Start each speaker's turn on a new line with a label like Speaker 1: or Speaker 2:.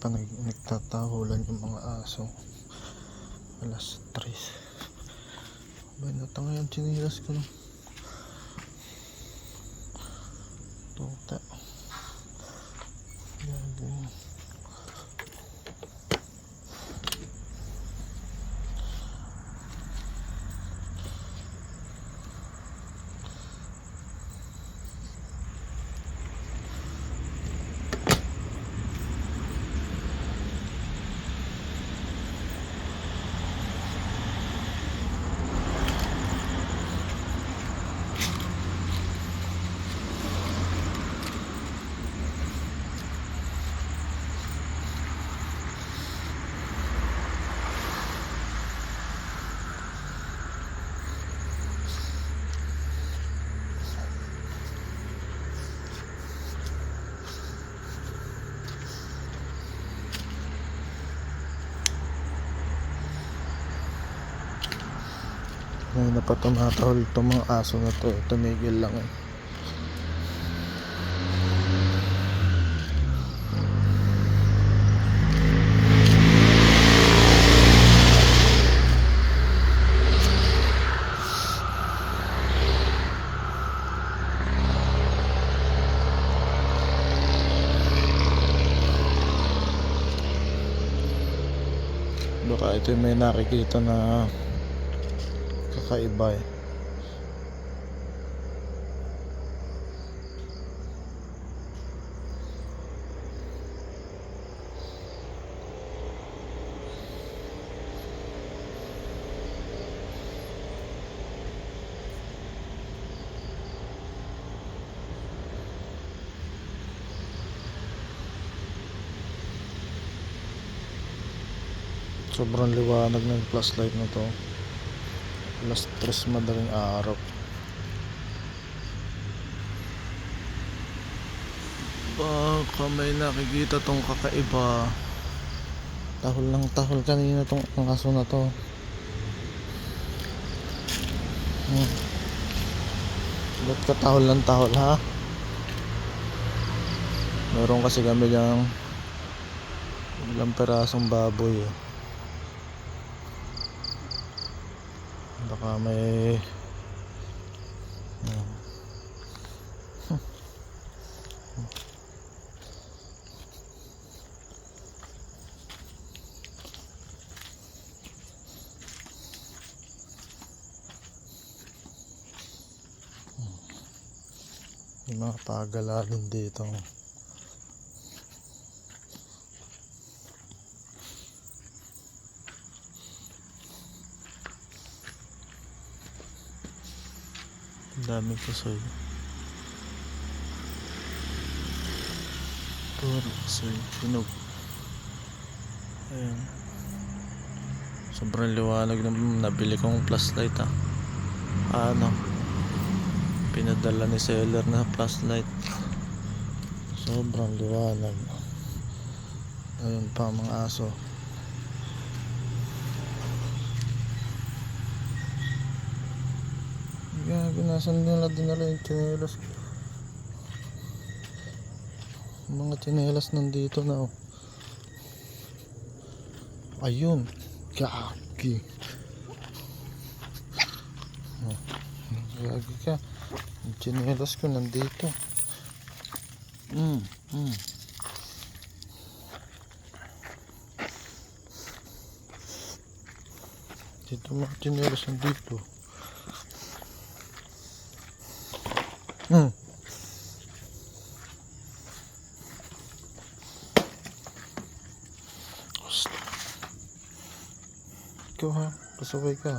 Speaker 1: pa nag nagtatahulan yung mga aso. Alas 3. Bay, natanga yung chinilas ko no. Tuta. Gago. Ngayon na pa tumatahol itong mga aso na to. Tumigil lang eh. Baka ito may nakikita na kakaiba eh. Sobrang liwanag ng flashlight na to. Alas 3 madaling araw. Baka may nakikita tong kakaiba. Tahol ng tahol kanina tong ang aso na to. Hmm. Ba't ka tahol ng tahol ha? Meron kasi kami diyang ilang perasong baboy eh. Baka may Hmm. May mga pagalalin dito. Ang daming kasoy. Puro kasoy. Pinog. Ayan. Sobrang liwanag na nabili kong flashlight ah. Ano? Pinadala ni seller na flashlight. Sobrang liwanag. Ayun pa mga aso. Gago, nasan nila dinala yung tsinelas? Mga tsinelas nandito na oh. Ayun. Gagi. Oh, Gagi ka. Yung tsinelas ko nandito. Mm, mm. Dito mga tsinelas nandito. Hmm. Ikaw ha, pasaway ka.